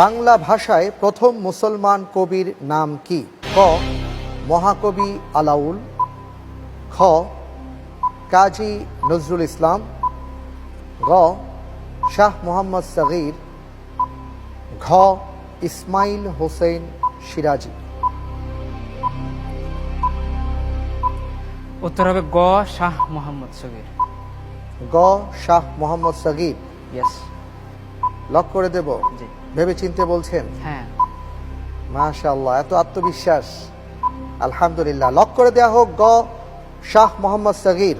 বাংলা ভাষায় প্রথম মুসলমান কবির নাম কি? ক মহাকবি আলাউল। খ কাজী নজরুল ইসলাম। গ শাহ মোহাম্মদ সগীর। ঘ ইসমাইল হোসেন সিরাজি। উত্তর হবে গ শাহ মোহাম্মদ সগির। গ শাহ মোহাম্মদ সগীর। ইয়েস লক করে দেব। ভেবে চিনতে বলছেন? হ্যাঁ। মাশাআল্লাহ এত আত্মবিশ্বাস। আলহামদুলিল্লাহ লক করে দেয়া হোক গ শাহ মোহাম্মদ সাগির।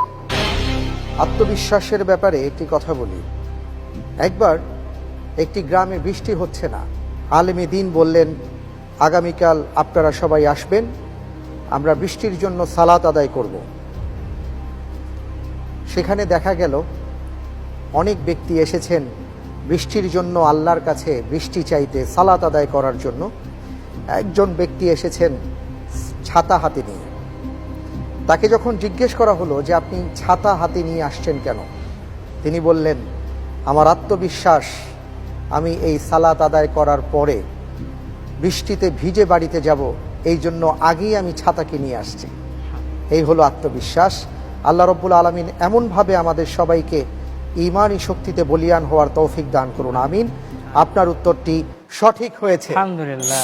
আত্মবিশ্বাসের ব্যাপারে একটি কথা বলি। একবার একটি গ্রামে বৃষ্টি হচ্ছে না। আলেমী দিন বললেন আগামীকাল আপনারা সবাই আসবেন আমরা বৃষ্টির জন্য সালাত আদায় করব। সেখানে দেখা গেল অনেক ব্যক্তি এসেছেন বৃষ্টির জন্য আল্লাহর কাছে বৃষ্টি চাইতে সালাত আদায় করার জন্য একজন ব্যক্তি এসেছেন ছাতা হাতে নিয়ে। তাকে যখন জিজ্ঞেস করা হলো যে আপনি ছাতা হাতে নিয়ে আসছেন কেন, তিনি বললেন, আমার আত্মবিশ্বাস, আমি এই সালাত আদায় করার পরে বৃষ্টিতে ভিজে বাড়িতে যাব, এই জন্য আগেই আমি ছাতাকে নিয়ে আসছি। এই হলো আত্মবিশ্বাস। আল্লাহ রব্বুল আলমিন এমনভাবে আমাদের সবাইকে ইমানি শক্তিতে বলিয়ান হওয়ার তৌফিক দান করুন আমিন। আপনার উত্তরটি সঠিক হয়েছে। আলহামদুলিল্লাহ।